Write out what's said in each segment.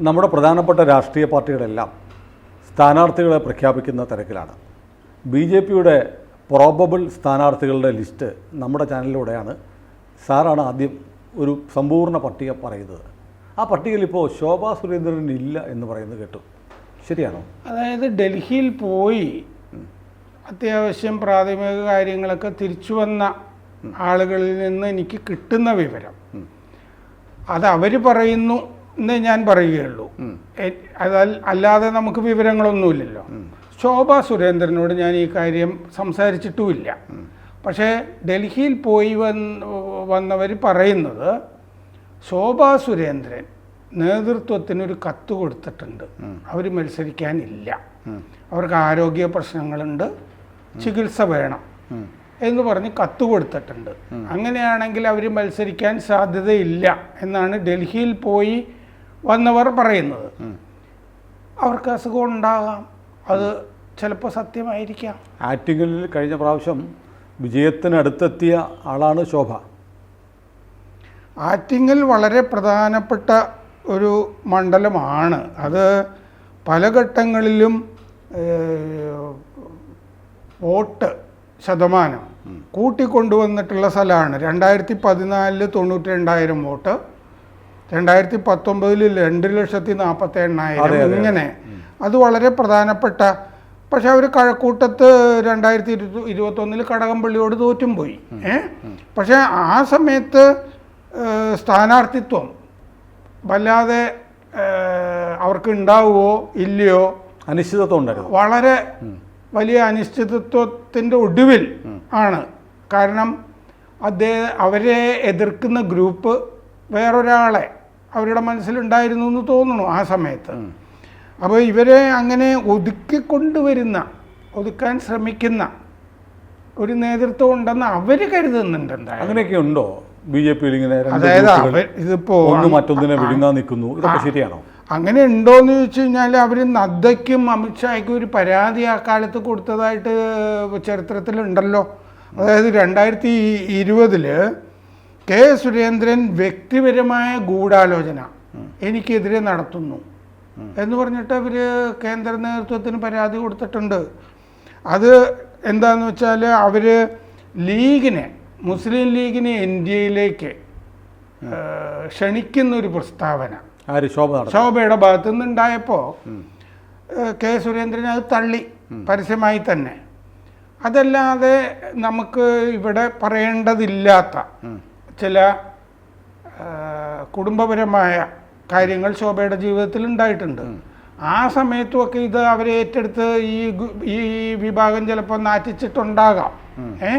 നമ്മുടെ പ്രധാനപ്പെട്ട രാഷ്ട്രീയ പാർട്ടികളെല്ലാം സ്ഥാനാർത്ഥികളെ പ്രഖ്യാപിക്കുന്ന തിരക്കിലാണ്. ബി ജെ പിയുടെ പ്രോബബിൾ സ്ഥാനാർത്ഥികളുടെ ലിസ്റ്റ് നമ്മുടെ ചാനലിലൂടെയാണ്. സാറാണ് ആദ്യം ഒരു സമ്പൂർണ പട്ടിക പറയുന്നത്. ആ പട്ടികയിൽ ഇപ്പോൾ ശോഭാ സുരേന്ദ്രൻ ഇല്ല എന്ന് പറയുന്നത് കേട്ടു. ശരിയാണോ? അതായത് ഡൽഹിയിൽ പോയി അത്യാവശ്യം പ്രാഥമിക കാര്യങ്ങളൊക്കെ തിരിച്ചു വന്ന ആളുകളിൽ നിന്ന് എനിക്ക് കിട്ടുന്ന വിവരം. അത് അവർ പറയുന്നു. എന്നേ ഞാൻ പറയുകയുള്ളൂ. അതാ അല്ലാതെ നമുക്ക് വിവരങ്ങളൊന്നുമില്ലല്ലോ. ശോഭ സുരേന്ദ്രനോട് ഞാൻ ഈ കാര്യം സംസാരിച്ചിട്ടുമില്ല. പക്ഷേ ഡൽഹിയിൽ പോയി വന്ന് വന്നവർ പറയുന്നത് ശോഭാ സുരേന്ദ്രൻ നേതൃത്വത്തിനൊരു കത്ത് കൊടുത്തിട്ടുണ്ട്. അവർ മത്സരിക്കാനില്ല. അവർക്ക് ആരോഗ്യ പ്രശ്നങ്ങളുണ്ട്. ചികിത്സ വേണം. എന്ന് പറഞ്ഞ് കത്ത് കൊടുത്തിട്ടുണ്ട്. അങ്ങനെയാണെങ്കിൽ അവർ മത്സരിക്കാൻ സാധ്യതയില്ല എന്നാണ് ഡൽഹിയിൽ പോയി വന്നവർ പറയുന്നത്. അവർക്ക് അസുഖം ഉണ്ടാകാം. അത് ചിലപ്പോൾ സത്യമായിരിക്കാം. ആറ്റിങ്ങലിൽ കഴിഞ്ഞ പ്രാവശ്യം വിജയത്തിനടുത്തെത്തിയ ആളാണ് ശോഭ. ആറ്റിങ്ങൽ വളരെ പ്രധാനപ്പെട്ട ഒരു മണ്ഡലമാണ്. അത് പല ഘട്ടങ്ങളിലും വോട്ട് ശതമാനം കൂട്ടിക്കൊണ്ടുവന്നിട്ടുള്ള സ്ഥലമാണ്. രണ്ടായിരത്തി പതിനാലിൽ തൊണ്ണൂറ്റി രണ്ടായിരം വോട്ട് രണ്ടായിരത്തി പത്തൊമ്പതിൽ രണ്ട് ലക്ഷത്തി നാൽപ്പത്തി എണ്ണായിരം ഇങ്ങനെ. അത് വളരെ പ്രധാനപ്പെട്ട പക്ഷെ അവർ കഴക്കൂട്ടത്ത് രണ്ടായിരത്തി ഇരുപത്തി ഇരുപത്തൊന്നിൽ കടകംപള്ളിയോട് തോറ്റും പോയി. ഏ? പക്ഷെ ആ സമയത്ത് സ്ഥാനാർത്ഥിത്വം വല്ലാതെ അവർക്ക് ഉണ്ടാവുമോ ഇല്ലയോ? അനിശ്ചിതത്വം ഉണ്ടായിരുന്നു. വളരെ വലിയ അനിശ്ചിതത്വത്തിന്റെ ഒടുവിൽ ആണ്. കാരണം അദ്ദേഹം അവരെ എതിർക്കുന്ന ഗ്രൂപ്പ് വേറൊരാളെ അവരുടെ മനസ്സിലുണ്ടായിരുന്നു എന്ന് തോന്നുന്നു ആ സമയത്ത്. അപ്പോൾ ഇവരെ അങ്ങനെ ഒതുക്കിക്കൊണ്ടുവരുന്ന ഒതുക്കാൻ ശ്രമിക്കുന്ന ഒരു നേതൃത്വം ഉണ്ടെന്ന് അവർ കരുതുന്നുണ്ട് അങ്ങനെയൊക്കെ ഉണ്ടോ? ബി ജെ പിയിൽ ഇങ്ങനെ അതായത് ഇതിപ്പോ മറ്റൊന്നിനെ വിഴുങ്ങാൻ നിൽക്കുന്നു? ഇതൊക്കെ ശരിയാണോ? അങ്ങനെ ഉണ്ടോയെന്ന് ചോദിച്ചു കഴിഞ്ഞാൽ അവർ നദ്ദയ്ക്കും അമിത്ഷായ്ക്കും ഒരു പരാതി ആ കാലത്ത് കൊടുത്തതായിട്ട് ചരിത്രത്തിലുണ്ടല്ലോ. അതായത് രണ്ടായിരത്തി ഇരുപതിൽ കെ സുരേന്ദ്രൻ വ്യക്തിപരമായ ഗൂഢാലോചന എനിക്കെതിരെ നടത്തുന്നു എന്ന് പറഞ്ഞിട്ട് അവർ കേന്ദ്ര നേതൃത്വത്തിന് പരാതി കൊടുത്തിട്ടുണ്ട്. അത് എന്താന്ന് വെച്ചാൽ അവർ ലീഗിനെ മുസ്ലിം ലീഗിനെ ഇന്ത്യയിലേക്ക് ക്ഷണിക്കുന്ന ഒരു പ്രസ്താവന. ശോഭയുടെ ഭാഗത്തു നിന്നുണ്ടായപ്പോൾ കെ സുരേന്ദ്രൻ അത് തള്ളി പരസ്യമായി തന്നെ. അതല്ലാതെ നമുക്ക് ഇവിടെ പറയേണ്ടതില്ലാത്ത ചില കുടുംബപരമായ കാര്യങ്ങൾ ശോഭയുടെ ജീവിതത്തിൽ ഉണ്ടായിട്ടുണ്ട്. ആ സമയത്തുമൊക്കെ ഇത് അവരെ ഏറ്റെടുത്ത് ഈ ഈ വിഭാഗം ചിലപ്പോൾ നാറ്റിച്ചിട്ടുണ്ടാകാം. ഏ?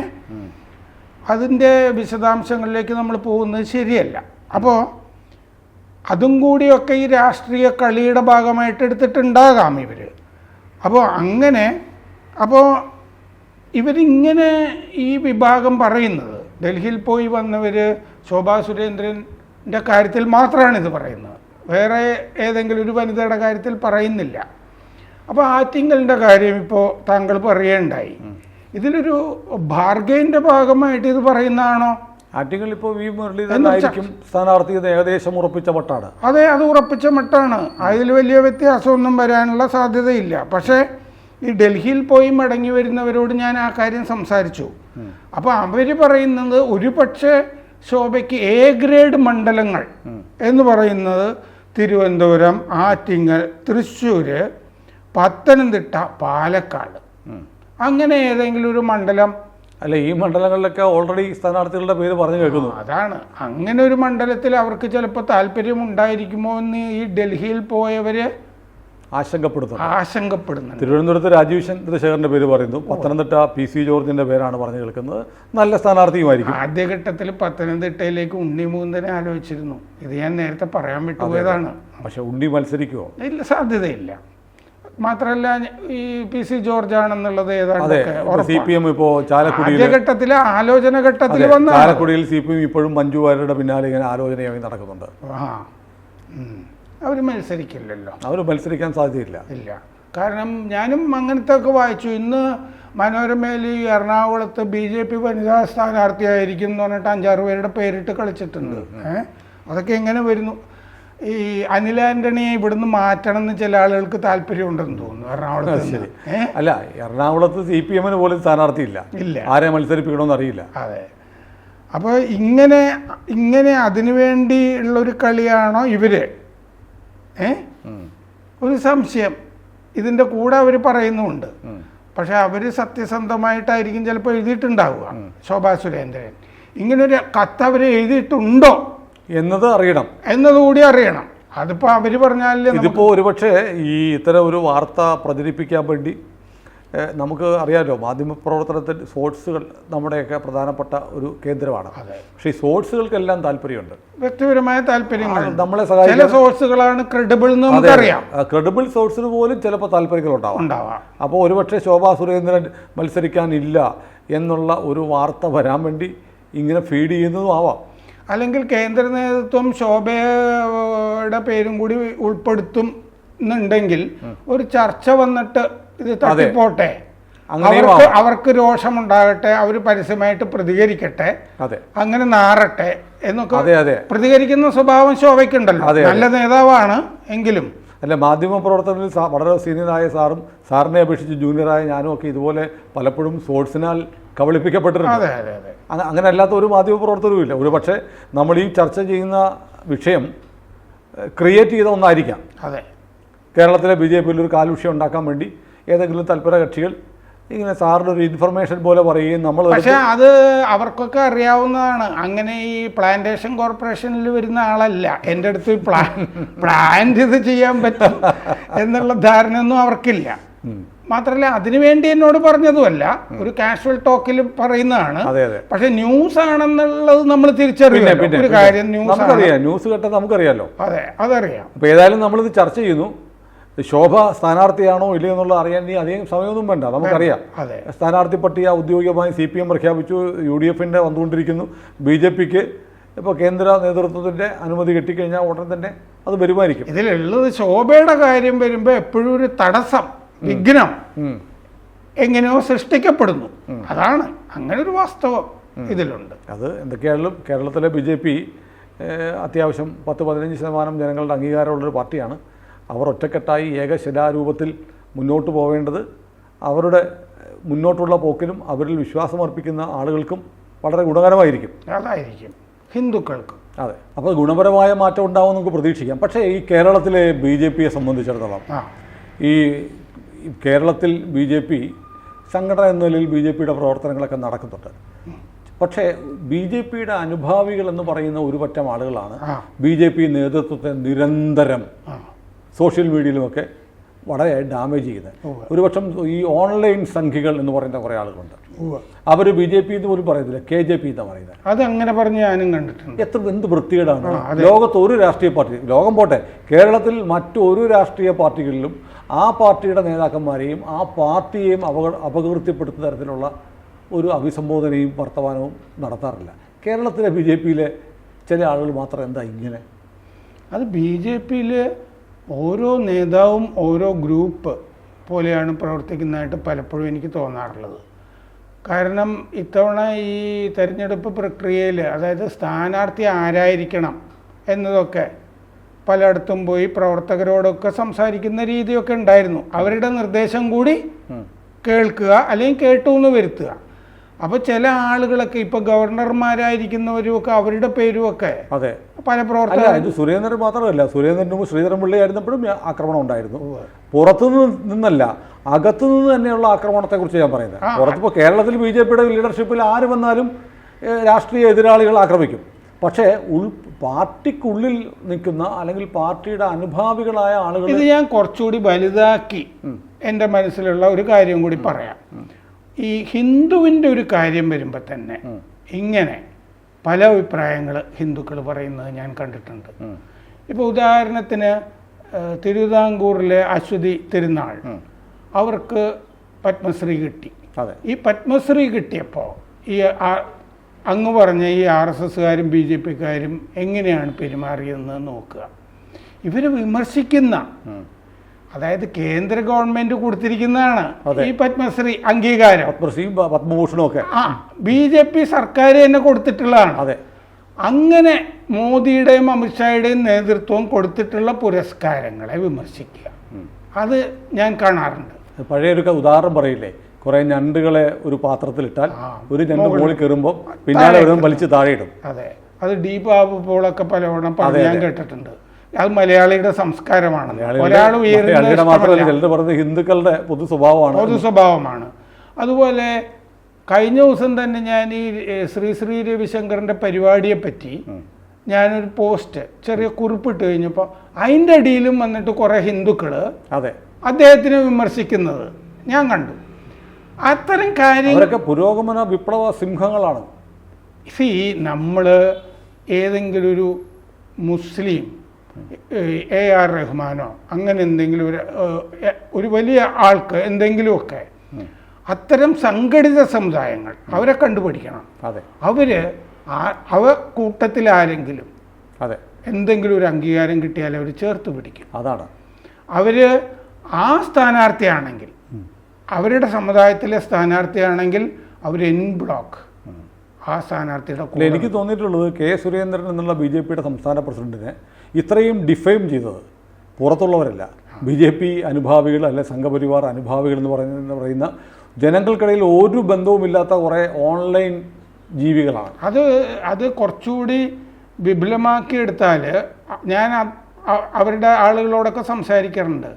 അതിന്റെ വിശദാംശങ്ങളിലേക്ക് നമ്മൾ പോകുന്നത് ശരിയല്ല. അപ്പോൾ അതും കൂടിയൊക്കെ ഈ രാഷ്ട്രീയ കളിയുടെ ഭാഗമായിട്ട് എടുത്തിട്ടുണ്ടാകാം ഇവർ അപ്പോൾ അങ്ങനെ അപ്പോൾ ഇവരിങ്ങനെ ഈ വിഭാഗം പറയുന്നത് ഡൽഹിയിൽ പോയി വന്നവർ ശോഭാ സുരേന്ദ്രന്റെ കാര്യത്തിൽ മാത്രമാണ് ഇത് പറയുന്നത്. വേറെ ഏതെങ്കിലും ഒരു വനിതയുടെ കാര്യത്തിൽ പറയുന്നില്ല. അപ്പോൾ ആറ്റിങ്ങലിന്റെ കാര്യം ഇപ്പോൾ താങ്കൾ പറയുകയുണ്ടായി. ഇതിലൊരു ബാർഗൈന്റെ ഭാഗമായിട്ട് ഇത് പറയുന്നതാണോ? ആറ്റിങ്ങൽ ഇപ്പോൾ വി മുരളീധരനായിരിക്കും സ്ഥാനാർത്ഥി ഏകദേശം ഉറപ്പിച്ച മട്ടാണ്. അതെ അത് ഉറപ്പിച്ച മട്ടാണ്. അതിൽ വലിയ വ്യത്യാസമൊന്നും വരാനുള്ള സാധ്യതയില്ല. പക്ഷേ ഈ ഡൽഹിയിൽ പോയി മടങ്ങി വരുന്നവരോട് ഞാൻ ആ കാര്യം സംസാരിച്ചു. അപ്പോൾ അവർ പറയുന്നത് ഒരു പക്ഷേ ശോഭയ്ക്ക് എ ഗ്രേഡ് മണ്ഡലങ്ങൾ എന്ന് പറയുന്നത് തിരുവനന്തപുരം ആറ്റിങ്ങൽ തൃശ്ശൂർ പത്തനംതിട്ട പാലക്കാട്. അങ്ങനെ ഏതെങ്കിലും ഒരു മണ്ഡലം. അല്ല ഈ മണ്ഡലങ്ങളിലൊക്കെ ഓൾറെഡി സ്ഥാനാർത്ഥികളുടെ പേര് പറഞ്ഞു കേൾക്കുന്നു. അതാണ്. അങ്ങനെ ഒരു മണ്ഡലത്തിൽ അവർക്ക് ചിലപ്പോൾ താല്പര്യം ഉണ്ടായിരിക്കുമോ എന്ന് ഈ ഡൽഹിയിൽ പോയവര് ആശങ്കപ്പെടുത്തുന്നു. ആശങ്കപ്പെടുന്നു തിരുവനന്തപുരത്ത് രാജീവ് ചന്ദ്രശേഖരന്റെ പേര് പറയുന്നു. പത്തനംതിട്ട പി സി ജോർജിന്റെ പേരാണ് പറഞ്ഞു കേൾക്കുന്നത്. നല്ല സ്ഥാനാർത്ഥിയുമായിരിക്കും. ആദ്യഘട്ടത്തിൽ പത്തനംതിട്ടയിലേക്ക് ഉണ്ണി ഉണ്ണിമൂന്തനെ ആലോചിച്ചിരുന്നു. ഇത് ഞാൻ നേരത്തെ പറയാൻ വിട്ടുപോയതാണ്. പക്ഷെ ഉണ്ണി മത്സരിക്കുമോ ഇല്ല സാധ്യതയില്ല. മാത്രമല്ല ഈ പി സി ജോർജ് ആണെന്നുള്ളത് അതെ ഏതാണ്ടൊക്കെ സി. പി എം ആദ്യഘട്ടത്തിലെ ആലോചന ഘട്ടത്തിൽ വന്ന ചാലക്കുടിയിൽ സി പി എം ഇപ്പോഴും മഞ്ജു വാര്യരുടെ പിന്നാലെ ഇങ്ങനെ ആലോചനയായി നടക്കുന്നുണ്ട്. ആ അവർ മത്സരിക്കില്ലല്ലോ. അവർ മത്സരിക്കാൻ സാധ്യതയില്ല. ഇല്ല. കാരണം ഞാനും അങ്ങനത്തെ ഒക്കെ വായിച്ചു. ഇന്ന് മനോരമയിൽ ഈ എറണാകുളത്ത് ബി ജെ പി വനിതാ സ്ഥാനാർത്ഥിയായിരിക്കും എന്ന് പറഞ്ഞിട്ട് അഞ്ചാറ് പേരുടെ പേരിട്ട് കളിച്ചിട്ടുണ്ട്. ഏഹ് അതൊക്കെ എങ്ങനെ വരുന്നു? ഈ അനിൽ ആന്റണിയെ ഇവിടുന്ന് മാറ്റണം എന്ന് ചില ആളുകൾക്ക് താല്പര്യമുണ്ടെന്ന് തോന്നുന്നു എറണാകുളത്ത് ശരി. അല്ല എറണാകുളത്ത് സി പി എമ്മിന് പോലും സ്ഥാനാർത്ഥിയില്ല. ഇല്ല. ആരെ മത്സരിപ്പിക്കണമെന്ന് അറിയില്ല. അതെ. അപ്പോൾ ഇങ്ങനെ ഇങ്ങനെ അതിനു വേണ്ടിയുള്ളൊരു കളിയാണോ ഇവർ? ഏ. ഒരു സംശയം. ഇതിന്റെ കൂടെ അവർ പറയുന്നുമുണ്ട്. പക്ഷെ അവർ സത്യസന്ധമായിട്ടായിരിക്കും ചിലപ്പോൾ എഴുതിയിട്ടുണ്ടാവുക ശോഭാ സുരേന്ദ്രൻ. ഇങ്ങനൊരു കത്ത് അവർ എഴുതിയിട്ടുണ്ടോ? എന്നത് അറിയണം. എന്നതുകൂടി അറിയണം. അതിപ്പോ അവർ പറഞ്ഞാലേ ഇതിപ്പോ ഇതിപ്പോൾ ഒരുപക്ഷെ ഈ ഇത്തരം ഒരു വാർത്ത പ്രചരിപ്പിക്കാൻ വേണ്ടി നമുക്ക് അറിയാമല്ലോ മാധ്യമപ്രവർത്തനത്തിൽ സ്പോർട്സുകൾ നമ്മുടെയൊക്കെ പ്രധാനപ്പെട്ട ഒരു കേന്ദ്രമാണ്. പക്ഷേ ഈ സ്പോർട്സുകൾക്കെല്ലാം താല്പര്യമുണ്ട്. വ്യക്തിപരമായ താല്പര്യങ്ങൾ. നമ്മളെ ചില സോഴ്സുകളാണ് ക്രെഡിബിൾ എന്ന് നമുക്കറിയാം. ക്രെഡിബിൾ സോഴ്സിന് പോലും ചിലപ്പോൾ താല്പര്യങ്ങളുണ്ടാവാം ഉണ്ടാവാം. അപ്പോൾ ഒരുപക്ഷെ ശോഭാ സുരേന്ദ്രൻ മത്സരിക്കാനില്ല എന്നുള്ള ഒരു വാർത്ത വരാൻ വേണ്ടി ഇങ്ങനെ ഫീഡ് ചെയ്യുന്നതും ആവാം. അല്ലെങ്കിൽ കേന്ദ്ര നേതൃത്വം ശോഭയുടെ പേരും കൂടി ഉൾപ്പെടുത്തും എന്നുണ്ടെങ്കിൽ ഒരു ചർച്ച വന്നിട്ട് ഇത് തട്ടിപ്പോട്ടെ. അവർക്ക് അവർക്ക് രോഷമുണ്ടാകട്ടെ അവർ പരസ്യമായിട്ട് പ്രതികരിക്കട്ടെ അങ്ങനെ നാറട്ടെ എന്നൊക്കെ പ്രതികരിക്കുന്ന സ്വഭാവം ശോഭയ്ക്കുണ്ടല്ലോ. നല്ല നേതാവാണ് എങ്കിലും. അല്ല മാധ്യമ പ്രവർത്തനത്തിൽ വളരെ സീനിയറായ സാറും സാറിനെ അപേക്ഷിച്ച് ജൂനിയറായ ഞാനും ഒക്കെ ഇതുപോലെ പലപ്പോഴും സോഴ്സിനാൽ കബളിപ്പിക്കപ്പെട്ടിട്ടുണ്ട്. അങ്ങനെ അല്ലാത്ത ഒരു മാധ്യമ പ്രവർത്തനവും ഇല്ല. ഒരു പക്ഷേ നമ്മൾ ഈ ചർച്ച ചെയ്യുന്ന വിഷയം ക്രിയേറ്റ് ചെയ്ത ഒന്നായിരിക്കാം. അതെ. കേരളത്തിലെ ബി ജെ പിയിൽ ഒരു കാലുഷ്യം ഉണ്ടാക്കാൻ വേണ്ടി ഏതെങ്കിലും തൽപര കക്ഷികൾ ഇങ്ങനെ സാറിന്റെ ഒരു ഇൻഫർമേഷൻ പോലെ പറയുകയും നമ്മൾ പക്ഷേ അത് അവർക്കൊക്കെ അറിയാവുന്നതാണ്. അങ്ങനെ ഈ പ്ലാന്റേഷൻ കോർപ്പറേഷനിൽ വരുന്ന ആളല്ല. എന്റെ അടുത്ത് പ്ലാൻ പ്ലാൻ ഇത് ചെയ്യാൻ പറ്റും എന്നുള്ള ധാരണയൊന്നും അവർക്കില്ല. മാത്രമല്ല അതിനു വേണ്ടി എന്നോട് പറഞ്ഞതുമല്ല. ഒരു കാഷ്വൽ ടോക്കിൽ പറയുന്നതാണ്. പക്ഷെ ന്യൂസ് ആണെന്നുള്ളത് നമ്മൾ തിരിച്ചറിയില്ല. ഒരു കാര്യം ന്യൂസ് ന്യൂസ് കേട്ടാൽ നമുക്കറിയാലോ. അതെ അതറിയാം. അപ്പോൾ ഏതായാലും നമ്മളിത് ചർച്ച ചെയ്യുന്നു. ശോഭ സ്ഥാനാർത്ഥിയാണോ ഇല്ലയോ എന്നുള്ളത് അറിയാൻ ഇനി അധികം സമയമൊന്നും വേണ്ട നമുക്കറിയാം. സ്ഥാനാർത്ഥി പട്ടിക ഔദ്യോഗികമായി സി പി എം പ്രഖ്യാപിച്ചു യു ഡി എഫിന്റെ വന്നുകൊണ്ടിരിക്കുന്നു ബി ജെ പിക്ക് ഇപ്പോൾ കേന്ദ്ര നേതൃത്വത്തിന്റെ അനുമതി കിട്ടിക്കഴിഞ്ഞാൽ ഉടൻ തന്നെ അത് വരുമായിരിക്കും. ഇതിലുള്ളത് ശോഭയുടെ കാര്യം വരുമ്പോൾ എപ്പോഴും ഒരു തടസ്സം വിഘ്നം എങ്ങനെയോ സൃഷ്ടിക്കപ്പെടുന്നു. അതാണ് അങ്ങനെ ഒരു വാസ്തവം ഇതിലുണ്ട്. അത് എന്തൊക്കെയായാലും കേരളത്തിലെ ബി ജെ പി അത്യാവശ്യം പത്ത് പതിനഞ്ച് ശതമാനം ജനങ്ങളുടെ അംഗീകാരമുള്ളൊരു പാർട്ടിയാണ്. അവർ ഒറ്റക്കെട്ടായി ഏകശിലാരൂപത്തിൽ മുന്നോട്ട് പോവേണ്ടത് അവരുടെ മുന്നോട്ടുള്ള പോക്കിനും അവരിൽ വിശ്വാസമർപ്പിക്കുന്ന ആളുകൾക്കും വളരെ ഗുണകരമായിരിക്കും. അതായിരിക്കും. ഹിന്ദുക്കൾക്കും. അതെ. അപ്പോൾ ഗുണപരമായ മാറ്റം ഉണ്ടാവും നമുക്ക് പ്രതീക്ഷിക്കാം. പക്ഷേ ഈ കേരളത്തിലെ ബി ജെ പിയെ സംബന്ധിച്ചിടത്തോളം ഈ കേരളത്തിൽ ബി ജെ പി സംഘടന എന്ന നിലയിൽ ബി ജെ പിയുടെ പ്രവർത്തനങ്ങളൊക്കെ നടക്കുന്നുണ്ട്. പക്ഷേ ബി ജെ പിയുടെ അനുഭാവികൾ എന്ന് പറയുന്ന ഒരു പറ്റം ആളുകളാണ്. ബി ജെ പി നേതൃത്വത്തെ നിരന്തരം സോഷ്യൽ മീഡിയയിലുമൊക്കെ വളരെ ഡാമേജ് ചെയ്യുന്നത്. ഒരുപക്ഷം ഈ ഓൺലൈൻ സംഖ്യകൾ എന്ന് പറയുന്ന കുറേ ആളുകളുണ്ട്. അവർ ബി ജെ പി എന്ന് പോലും പറയുന്നില്ല കെ ജെ പി എന്നാണ് പറയുന്നത്. അത് അങ്ങനെ പറഞ്ഞ് ഞാനും കണ്ടിട്ടുണ്ട്. എത്ര എന്ത് വൃത്തികേടാണ്. ലോകത്ത് ഒരു രാഷ്ട്രീയ പാർട്ടി ലോകം പോട്ടെ കേരളത്തിൽ മറ്റൊരു രാഷ്ട്രീയ പാർട്ടികളിലും ആ പാർട്ടിയുടെ നേതാക്കന്മാരെയും ആ പാർട്ടിയെയും അപക അപകീർത്തിപ്പെടുത്തുന്ന തരത്തിലുള്ള ഒരു അഭിസംബോധനയും വർത്തമാനവും നടത്താറില്ല. കേരളത്തിലെ ബി ജെ പിയിലെ ചില ആളുകൾ മാത്രം എന്താ ഇങ്ങനെ? അത് ബി ജെ പിയിൽ ഓരോ നേതാവും ഓരോ ഗ്രൂപ്പ് പോലെയാണ് പ്രവർത്തിക്കുന്നതായിട്ട് പലപ്പോഴും എനിക്ക് തോന്നാറുള്ളത്. കാരണം ഇത്തവണ ഈ തെരഞ്ഞെടുപ്പ് പ്രക്രിയയിൽ അതായത് സ്ഥാനാർത്ഥി ആരായിരിക്കണം എന്നതൊക്കെ പലയിടത്തും പോയി പ്രവർത്തകരോടൊക്കെ സംസാരിക്കുന്ന രീതിയൊക്കെ ഉണ്ടായിരുന്നു. അവരുടെ നിർദ്ദേശം കൂടി കേൾക്കുക അല്ലെങ്കിൽ കേട്ടു എന്ന് വരുത്തുക. അപ്പോൾ ചില ആളുകളൊക്കെ ഇപ്പൊ ഗവർണർമാരായിരിക്കുന്നവരും ഒക്കെ അവരുടെ പേരും ഒക്കെ അതെ. പല പ്രവർത്തകർ ഇത് സുരേന്ദ്രൻ മാത്രമല്ല. സുരേന്ദ്രനും ശ്രീധരൻ പിള്ളി ആയിരുന്നപ്പോഴും ആക്രമണം ഉണ്ടായിരുന്നു. പുറത്തു നിന്നല്ല അകത്തു നിന്ന് തന്നെയുള്ള ആക്രമണത്തെ കുറിച്ച് ഞാൻ പറയുന്നത്. പുറത്തിപ്പോ പുറത്തിപ്പോൾ കേരളത്തിൽ ബി ജെ പിയുടെ ലീഡർഷിപ്പിൽ ആര് വന്നാലും രാഷ്ട്രീയ എതിരാളികൾ ആക്രമിക്കും. പക്ഷേ ഉൾ പാർട്ടിക്കുള്ളിൽ നിൽക്കുന്ന അല്ലെങ്കിൽ പാർട്ടിയുടെ അനുഭാവികളായ ആളുകൾ ഇത് ഞാൻ കുറച്ചുകൂടി വലുതാക്കി എന്റെ മനസ്സിലുള്ള ഒരു കാര്യം കൂടി പറയാം. ഈ ഹിന്ദുവിന്റെ ഒരു കാര്യം വരുമ്പോൾ തന്നെ ഇങ്ങനെ പല അഭിപ്രായങ്ങൾ ഹിന്ദുക്കൾ പറയുന്നത് ഞാൻ കണ്ടിട്ടുണ്ട്. ഇപ്പോൾ ഉദാഹരണത്തിന് തിരുവിതാംകൂറിലെ അശ്വതി തിരുനാൾ അവർക്ക് പത്മശ്രീ കിട്ടി. ഈ പത്മശ്രീ കിട്ടിയപ്പോൾ ഈ അങ്ങ് പറഞ്ഞ ഈ ആർ എസ് എസ്സുകാരും ബി ജെ പിക്കാരും എങ്ങനെയാണ് പെരുമാറിയതെന്ന് നോക്കുക. ഇവർ വിമർശിക്കുന്ന. അതായത് കേന്ദ്ര ഗവൺമെന്റ് കൊടുത്തിരിക്കുന്നതാണ് ഈ പത്മശ്രീ അംഗീകാരം. പത്മശ്രീയും പത്മഭൂഷണും ഒക്കെ ആ ബി ജെ പി സർക്കാർ തന്നെ കൊടുത്തിട്ടുള്ളതാണ്. അതെ. അങ്ങനെ മോദിയുടെയും അമിത്ഷായുടെയും നേതൃത്വം കൊടുത്തിട്ടുള്ള പുരസ്കാരങ്ങളെ വിമർശിക്കുക. അത് ഞാൻ കാണാറുണ്ട്. പഴയൊരു ഉദാഹരണം പറയില്ലേ? കുറെ ഞണ്ടുകളെ ഒരു പാത്രത്തിലിട്ടാൽ ഒരു ഞണ്ട് മുകളിൽ കയറുമ്പോൾ പിന്നാലെ വലിച്ച് താഴെ ഇടും. അതെ. അത് ഡി ബാബു പോളൊക്കെ പലവണ്ണം പറഞ്ഞു ഞാൻ കേട്ടിട്ടുണ്ട്. അത് മലയാളിയുടെ സംസ്കാരമാണ്. ഒരാൾ ഉയരുന്ന ഹിന്ദുക്കളുടെ പൊതു സ്വഭാവമാണ് പൊതു സ്വഭാവമാണ്. അതുപോലെ കഴിഞ്ഞ ദിവസം തന്നെ ഞാൻ ഈ ശ്രീ ശ്രീ രവിശങ്കറിന്റെ പരിപാടിയെ പറ്റി ഞാനൊരു പോസ്റ്റ് ചെറിയ കുറിപ്പിട്ട് കഴിഞ്ഞപ്പോൾ അതിന്റെ അടിയിലും വന്നിട്ട് കുറേ ഹിന്ദുക്കൾ അതെ. അദ്ദേഹത്തിനെ വിമർശിക്കുന്നത് ഞാൻ കണ്ടു. അത്തരം കാര്യം അവരൊക്കെ പുരോഗമന വിപ്ലവ സിംഹങ്ങളാണ്. സി നമ്മൾ ഏതെങ്കിലും ഒരു മുസ്ലിം എ ആർ റഹ്മാനോ അങ്ങനെ എന്തെങ്കിലും ഒരു ഒരു വലിയ ആൾക്ക് എന്തെങ്കിലുമൊക്കെ അത്തരം സംഘടിത സമുദായങ്ങൾ അവരെ കണ്ടുപിടിക്കണം. അതെ. അവർ അവ കൂട്ടത്തിൽ ആരെങ്കിലും അതെ. എന്തെങ്കിലും ഒരു അംഗീകാരം കിട്ടിയാൽ അവർ ചേർത്ത് പിടിക്കും. അതാണ്. അവർ ആ സ്ഥാനാർത്ഥിയാണെങ്കിൽ അവരുടെ സമുദായത്തിലെ സ്ഥാനാർത്ഥിയാണെങ്കിൽ അവർ എൻ ബ്ലോക്ക്. ആ സ്ഥാനാർത്ഥിയുടെ കൂടെ എനിക്ക് തോന്നിയിട്ടുള്ളത് കെ സുരേന്ദ്രൻ എന്നുള്ള ബി ജെ പിയുടെ സംസ്ഥാന പ്രസിഡന്റിനെ ഇത്രയും ഡിഫൈം ചെയ്തത് പുറത്തുള്ളവരല്ല. ബി ജെ പി അനുഭാവികൾ അല്ലെ സംഘപരിവാർ അനുഭാവികൾ എന്ന് പറയുന്ന പറയുന്ന ജനങ്ങൾക്കിടയിൽ ഒരു ബന്ധവുമില്ലാത്ത കുറേ ഓൺലൈൻ ജീവികളാണ്. അത് അത് കുറച്ചുകൂടി വിപുലമാക്കിയെടുത്താൽ ഞാൻ അവരുടെ ആളുകളോടൊക്കെ സംസാരിക്കാറുണ്ട്.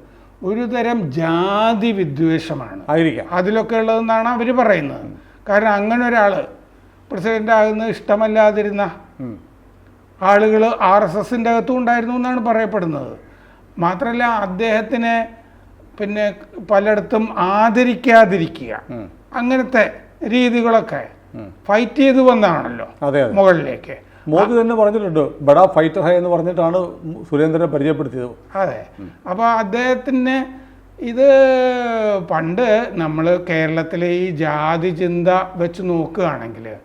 ഒരു തരം ജാതി വിദ്വേഷമാണ്. ആയിരിക്കാം. അതിലൊക്കെ ഉള്ളതെന്നാണ് അവർ പറയുന്നത്. കാരണം അങ്ങനെ ഒരാൾ പ്രസിഡന്റ് ആകുന്നത് ഇഷ്ടമല്ലാതിരുന്ന. ആളുകൾ ആർ എസ് എസിന്റെ അകത്തും ഉണ്ടായിരുന്നു എന്നാണ് പറയപ്പെടുന്നത്. മാത്രമല്ല അദ്ദേഹത്തിനെ പിന്നെ പലയിടത്തും ആദരിക്കാതിരിക്കുക. അങ്ങനത്തെ രീതികളൊക്കെ ഫൈറ്റ് ചെയ്തു വന്നാണല്ലോ മുകളിലേക്ക്. മോദി തന്നെ പറഞ്ഞിട്ടുണ്ട് ബഡാ ഫൈറ്റർ ഹൈ എന്ന് പറഞ്ഞിട്ടാണ് സുരേന്ദ്രനെ പരിചയപ്പെടുത്തിയത്. അതെ. അപ്പോൾ അദ്ദേഹത്തിന് ഇത് പണ്ട് നമ്മൾ കേരളത്തിലെ ഈ ജാതി ചിന്ത വെച്ച് നോക്കുകയാണെങ്കിൽ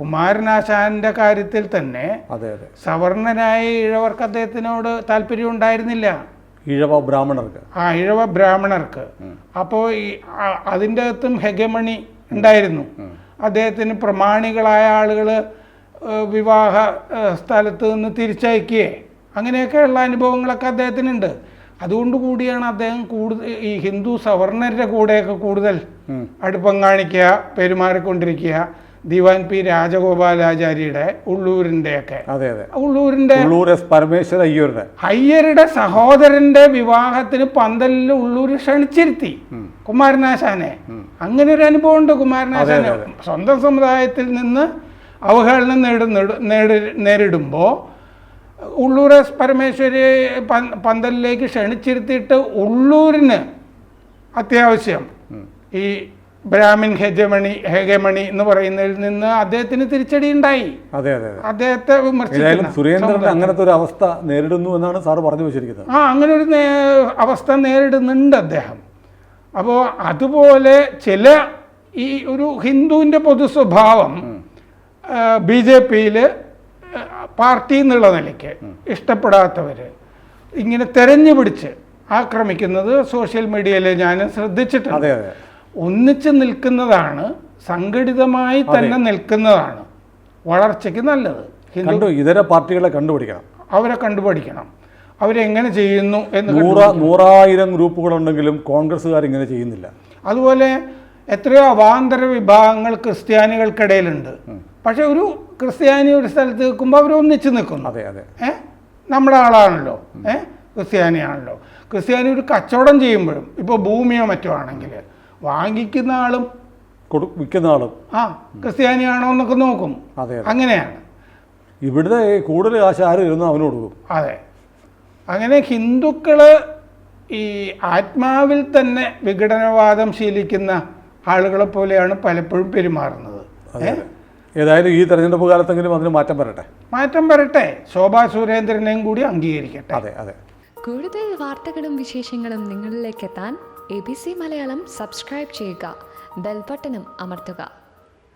കുമാരനാശാന്റെ കാര്യത്തിൽ തന്നെ അതെ അതെ. സവർണനായ ഇഴവർക്ക് അദ്ദേഹത്തിനോട് താല്പര്യം ഉണ്ടായിരുന്നില്ല. ഇഴവ ബ്രാഹ്മണർക്ക്. ആ ഇഴവ ബ്രാഹ്മണർക്ക്. അപ്പോൾ ഈ അതിന്റെ അകത്തും ഹെഗമണി ഉണ്ടായിരുന്നു. അദ്ദേഹത്തിന് പ്രമാണികളായ ആളുകൾ വിവാഹ സ്ഥലത്ത് നിന്ന് തിരിച്ചയക്കുകയെ. അങ്ങനെയൊക്കെയുള്ള അനുഭവങ്ങളൊക്കെ അദ്ദേഹത്തിനുണ്ട്. അതുകൊണ്ട് കൂടിയാണ് അദ്ദേഹം കൂടുതൽ ഈ ഹിന്ദു സവർണരുടെ കൂടെയൊക്കെ കൂടുതൽ. അടുപ്പം കാണിക്കുക പെരുമാറിക്കൊണ്ടിരിക്കുക. ദിവാൻ പി രാജഗോപാലാചാര്യയുടെ ഉള്ളൂരിന്റെയൊക്കെ. അതെ അതെ. ഉള്ളൂരിന്റെ ഉള്ളൂർ എസ് പരമേശ്വര അയ്യരുടെ. അയ്യരുടെ സഹോദരന്റെ വിവാഹത്തിന് പന്തലിൽ ഉള്ളൂർ ക്ഷണിച്ചിരുത്തി. കുമാരനാശാനെ. അങ്ങനെ ഒരു അനുഭവം ഉണ്ട് കുമാരനാശാന് സ്വന്തം സമുദായത്തിൽ നിന്ന് അവഹേളനം നേടുന്ന നേടി നേരിടുമ്പോൾ ഉള്ളൂർ എസ് പരമേശ്വരി പന്തലിലേക്ക് ക്ഷണിച്ചിരുത്തിയിട്ട് ഉള്ളൂരിന് അത്യാവശ്യം. ഈ ബ്രാഹ്മിൻ ഹെജമണി ഹെഗമണി എന്ന് പറയുന്നതിൽ നിന്ന് അദ്ദേഹത്തിന് തിരിച്ചടി ഉണ്ടായി. അതെ അതെ അദ്ദേഹത്തെ സുരേന്ദ്രൻ അങ്ങനത്തെ ഒരു അവസ്ഥ നേരിടുന്നു എന്നാണ് സാർ പറഞ്ഞു വെച്ചിരിക്കുന്നത്. ആ അങ്ങനെ ഒരു അവസ്ഥ നേരിടുന്നുണ്ട് അദ്ദേഹം. അപ്പോൾ അതുപോലെ ചില ഈ ഒരു ഹിന്ദുവിന്റെ പൊതു സ്വഭാവം ബി ജെ പിയിൽ പാർട്ടി എന്നുള്ള നിലയ്ക്ക് ഇഷ്ടപ്പെടാത്തവർ ഇങ്ങനെ തെരഞ്ഞു പിടിച്ച് ആക്രമിക്കുന്നത് സോഷ്യൽ മീഡിയയിൽ ഞാൻ ശ്രദ്ധിച്ചിട്ടുണ്ട്. ഒന്നിച്ച് നിൽക്കുന്നതാണ് സംഘടിതമായി തന്നെ നിൽക്കുന്നതാണ് വളർച്ചയ്ക്ക് നല്ലത്. കണ്ടു ഇതര പാർട്ടികളെ കണ്ടുപിടിക്കണം. അവരെ കണ്ടുപഠിക്കണം അവരെങ്ങനെ ചെയ്യുന്നു എന്ന് നൂറ നൂറായിരം ഗ്രൂപ്പുകളുണ്ടെങ്കിലും കോൺഗ്രസ്സുകാർ ഇങ്ങനെ ചെയ്യുന്നില്ല. അതുപോലെ എത്രയോ അവാന്തര വിഭാഗങ്ങൾ ക്രിസ്ത്യാനികൾക്കിടയിലുണ്ട്. പക്ഷെ ഒരു ക്രിസ്ത്യാനി ഒരു സ്ഥലത്ത് നിൽക്കുമ്പോൾ അവർ ഒന്നിച്ച് നിൽക്കുന്നു. അതെ അതെ. ഏ? നമ്മുടെ ആളാണല്ലോ. ഏ? ക്രിസ്ത്യാനിയാണല്ലോ. ക്രിസ്ത്യാനി ഒരു കച്ചവടം ചെയ്യുമ്പോഴും ഇപ്പോൾ ഭൂമിയോ മറ്റോ ആണെങ്കിൽ വാങ്ങിക്കുന്ന ആളും വിൽക്കുന്ന ആളും. ആ ക്രിസ്ത്യാനിയാണോ എന്നൊക്കെ നോക്കും. അതെ അങ്ങനെയാണ്. ഇവിടുത്തെ കൂടുതൽ കാശ് ആര് ഇരുന്ന് അവന് കൊടുക്കും. അതെ. അങ്ങനെ ഹിന്ദുക്കൾ ഈ ആത്മാവിൽ തന്നെ വിഘടനവാദം ശീലിക്കുന്ന ആളുകളെ പോലെയാണ് പലപ്പോഴും പെരുമാറുന്നത്. അതെ. ഏതായാലും ഈ തെരഞ്ഞെടുപ്പ് കാലത്തെങ്കിലും അതിന് മാറ്റം വരട്ടെ. മാറ്റം വരട്ടെ. ശോഭാ സുരേന്ദ്രനെയും കൂടി അംഗീകരിക്കട്ടെ. അതെ അതെ. കൂടുതൽ വാർത്തകളും വിശേഷങ്ങളും നിങ്ങളിലേക്ക് എത്താൻ A B C Malayalam subscribe ചെയ്യുക. ബെൽബട്ടനും അമർത്തുക.